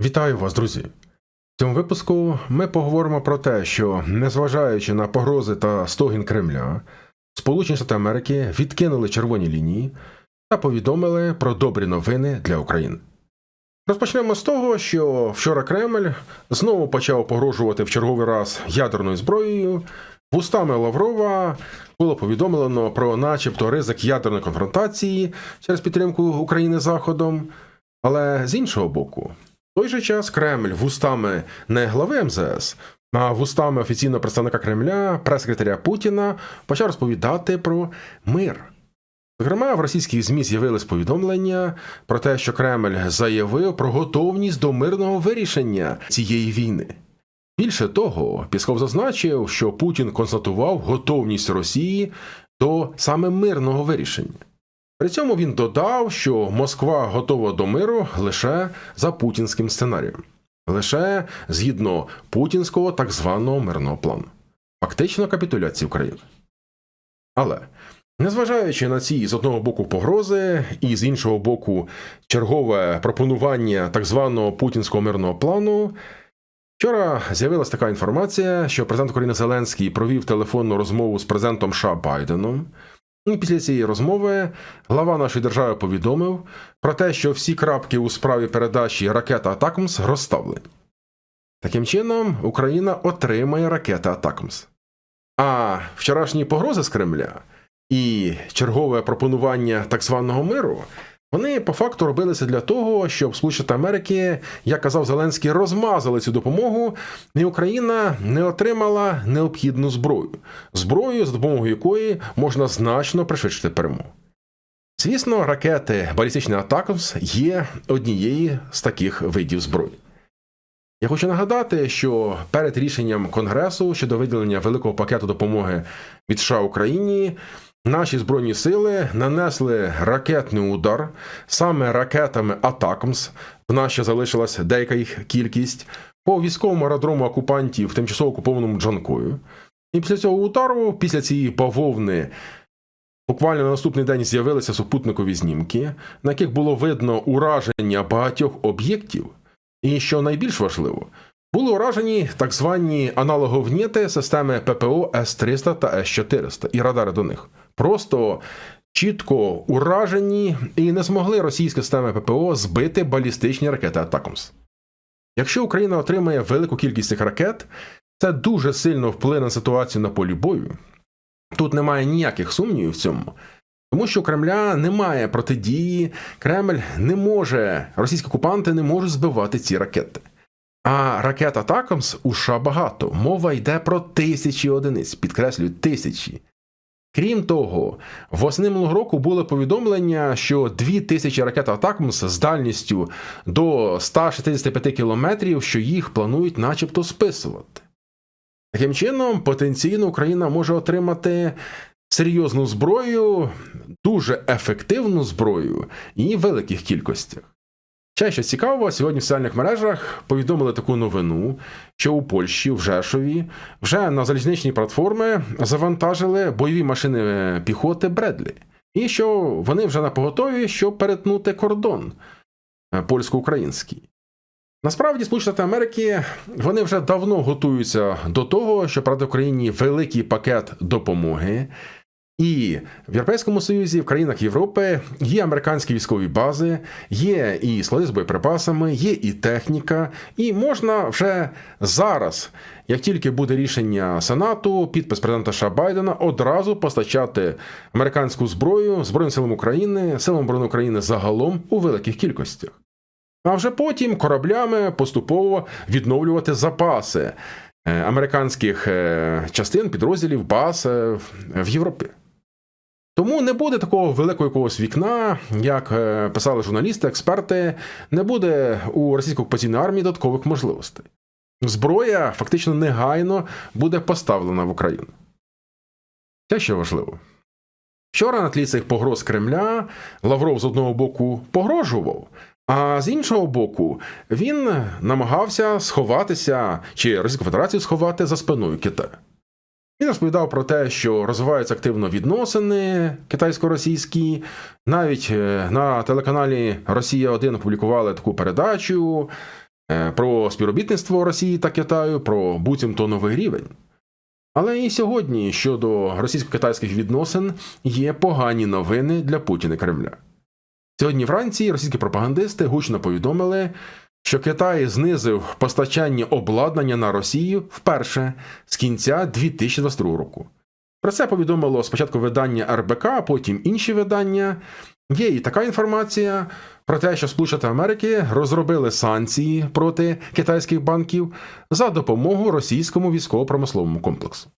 Вітаю вас, друзі! В цьому випуску ми поговоримо про те, що, незважаючи на погрози та стогін Кремля, Сполучені Штати Америки відкинули червоні лінії та повідомили про добрі новини для України. Розпочнемо з того, що вчора Кремль знову почав погрожувати в черговий раз ядерною зброєю. Вустами Лаврова було повідомлено про, начебто, ризик ядерної конфронтації через підтримку України Заходом. Але з іншого боку, той же час Кремль вустами не глави МЗС, а вустами офіційного представника Кремля, прес-секретаря Путіна, почав розповідати про мир. Зокрема, в російських ЗМІ з'явились повідомлення про те, що Кремль заявив про готовність до мирного вирішення цієї війни. Більше того, Пісков зазначив, що Путін констатував готовність Росії до саме мирного вирішення. При цьому він додав, що Москва готова до миру лише за путінським сценарієм, лише згідно путінського так званого мирного плану, фактично капітуляції України. Але незважаючи на ці з одного боку погрози, і з іншого боку, чергове пропонування так званого путінського мирного плану. Вчора з'явилася така інформація, що президент України Зеленський провів телефонну розмову з президентом США Байденом. І після цієї розмови глава нашої держави повідомив про те, що всі крапки у справі передачі ракета Атакмс розставлені. Таким чином, Україна отримає ракети Атакмс. А вчорашні погрози з Кремля і чергове пропонування так званого миру вони по факту робилися для того, щоб Сполучені Америки, як казав Зеленський, розмазали цю допомогу, і Україна не отримала необхідну зброю, зброю, за допомогою якої можна значно пришвидшити перемогу. Звісно, ракети балістичний Атакамс є однією з таких видів зброї. Я хочу нагадати, що перед рішенням Конгресу щодо виділення великого пакету допомоги від США Україні Наші збройні сили нанесли ракетний удар саме ракетами Атакмс. В нас ще залишилась деяка їх кількість по військовому аеродрому окупантів тимчасово окупованому Джанкою. І після цього удару, після цієї бавовни, буквально на наступний день з'явилися супутникові знімки, на яких було видно ураження багатьох об'єктів. І що найбільш важливо, були уражені так звані аналоговніти системи ППО С-300 та С-400 і радари до них просто чітко уражені і не змогли російські системи ППО збити балістичні ракети Атакамс. Якщо Україна отримає велику кількість цих ракет, це дуже сильно вплине на ситуацію на полі бою. Тут немає ніяких сумнівів в цьому. Тому що Кремля немає протидії, Кремль не може, російські окупанти не можуть збивати ці ракети. А ракет Атакамс у США багато. Мова йде про тисячі одиниць, підкреслюю, тисячі. Крім того, восени минулого року було повідомлення, що 2000 ракет Атакмс з дальністю до 165 кілометрів, що їх планують начебто списувати. Таким чином, потенційно Україна може отримати серйозну зброю, дуже ефективну зброю і в великих кількостях. Ще що цікаво, сьогодні в соціальних мережах повідомили таку новину, що у Польщі, в Жешові, вже на залізничні платформи завантажили бойові машини піхоти Бредлі, і що вони вже на поготові, щоб перетнути кордон е, польсько-український. Насправді, Сполучені Америки вони вже давно готуються до того, що перед Україні великий пакет допомоги. І в Європейському Союзі, в країнах Європи є американські військові бази, є і склади з боєприпасами, є і техніка, і можна вже зараз, як тільки буде рішення Сенату, підпис президента США Байдена, одразу постачати американську зброю Збройним силам України, силам оборони України загалом у великих кількостях. А вже потім кораблями поступово відновлювати запаси е, американських е, частин, підрозділів, баз е, в Європі. Тому не буде такого великого якогось вікна, як е, писали журналісти, експерти, не буде у російської окупаційної армії додаткових можливостей. Зброя фактично негайно буде поставлена в Україну. Те, що важливо. Вчора на тлі цих погроз Кремля Лавров з одного боку погрожував, а з іншого боку, він намагався сховатися чи Російську Федерацію сховати за спиною Китаю. Він розповідав про те, що розвиваються активно відносини китайсько-російські. Навіть е, на телеканалі Росія 1 опублікували таку передачу, е, про співробітництво Росії та Китаю, про буцімто новий рівень. Але і сьогодні щодо російсько-китайських відносин є погані новини для Путіна і Кремля. Сьогодні вранці російські пропагандисти гучно повідомили, що Китай знизив постачання обладнання на Росію вперше з кінця 2022 року. Про це повідомило спочатку видання РБК, а потім інші видання. Є і така інформація про те, що Сполучені Америки розробили санкції проти китайських банків за допомогу російському військово-промисловому комплексу.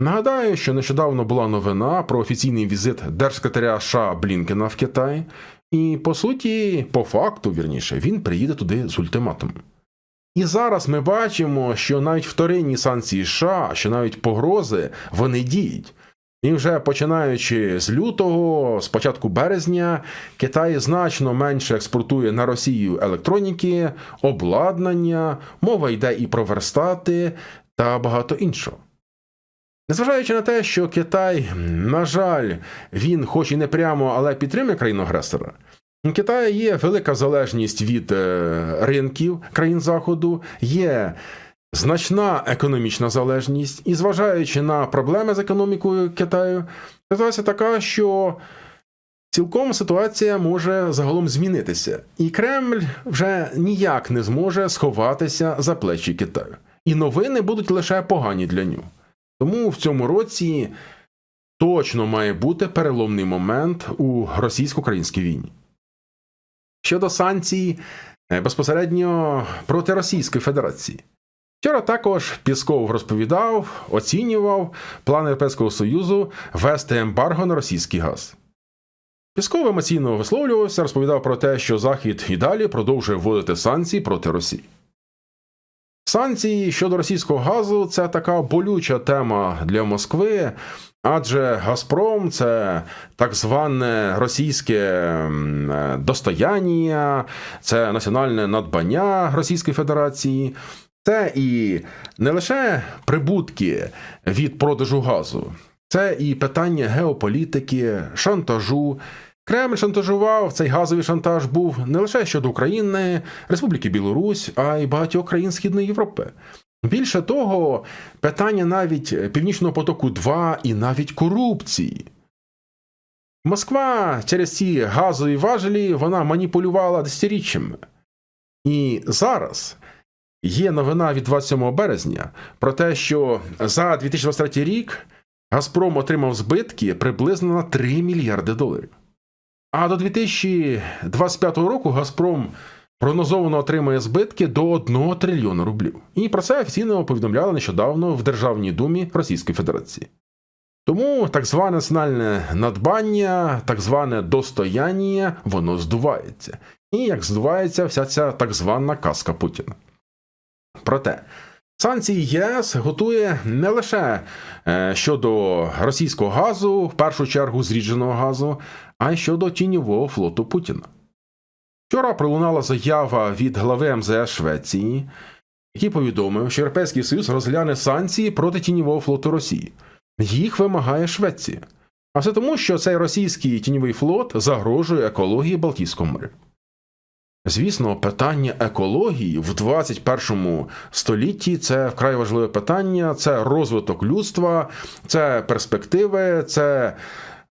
Нагадаю, що нещодавно була новина про офіційний візит держсекретаря США Блінкена в Китай, і по суті, по факту, вірніше, він приїде туди з ультиматумом. І зараз ми бачимо, що навіть вторинні санкції США, що навіть погрози, вони діють. І вже починаючи з лютого, з початку березня, Китай значно менше експортує на Росію електроніки, обладнання, мова йде і про верстати та багато іншого. Незважаючи на те, що Китай, на жаль, він, хоч і не прямо, але підтримує країну агресора. У Китаї є велика залежність від е, ринків країн Заходу, є значна економічна залежність, і зважаючи на проблеми з економікою Китаю, ситуація така, що цілком ситуація може загалом змінитися, і Кремль вже ніяк не зможе сховатися за плечі Китаю. І новини будуть лише погані для нього. Тому в цьому році точно має бути переломний момент у російсько-українській війні. Щодо санкцій е, безпосередньо проти Російської Федерації. Вчора також Пісков розповідав, оцінював план Європейського Союзу ввести ембарго на російський газ. Пісков емоційно висловлювався, розповідав про те, що Захід і далі продовжує вводити санкції проти Росії. Санкції щодо російського газу це така болюча тема для Москви, адже Газпром це так зване російське достояння, це національне надбання Російської Федерації. Це і не лише прибутки від продажу газу, це і питання геополітики, шантажу. Кремль шантажував цей газовий шантаж був не лише щодо України, Республіки Білорусь, а й багатьох країн Східної Європи. Більше того, питання навіть Північного потоку 2 і навіть корупції. Москва через ці газові важелі вона маніпулювала десятиріччями. І зараз є новина від 27 березня про те, що за 2023 рік Газпром отримав збитки приблизно на 3 мільярди доларів. А до 2025 року Газпром прогнозовано отримає збитки до 1 трильйона рублів. І про це офіційно повідомляли нещодавно в Державній думі Російської Федерації. Тому так зване національне надбання, так зване достояння, воно здувається. І як здувається вся ця так звана казка Путіна. Проте. Санкції ЄС готує не лише е, щодо російського газу, в першу чергу зрідженого газу, а й щодо тіньового флоту Путіна. Вчора пролунала заява від глави МЗС Швеції, який повідомив, що Європейський Союз розгляне санкції проти тіньового флоту Росії. Їх вимагає Швеція. А все тому, що цей російський тіньовий флот загрожує екології Балтійського моря. Звісно, питання екології в 21 столітті це вкрай важливе питання, це розвиток людства, це перспективи, це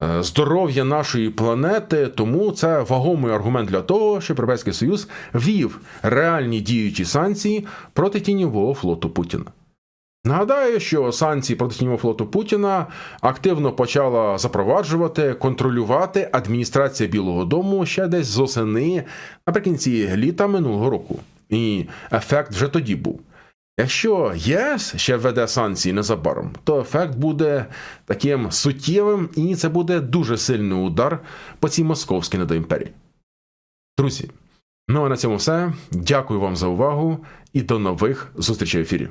е, здоров'я нашої планети. Тому це вагомий аргумент для того, щоб Європейський Союз вів реальні діючі санкції проти тіньового флоту Путіна. Нагадаю, що санкції проти тіньового флоту Путіна активно почала запроваджувати, контролювати адміністрація Білого Дому ще десь з осени наприкінці літа минулого року. І ефект вже тоді був. Якщо ЄС ще введе санкції незабаром, то ефект буде таким суттєвим, і це буде дуже сильний удар по цій московській недоімперії. Друзі, ну а на цьому все. Дякую вам за увагу і до нових зустрічей в ефірі.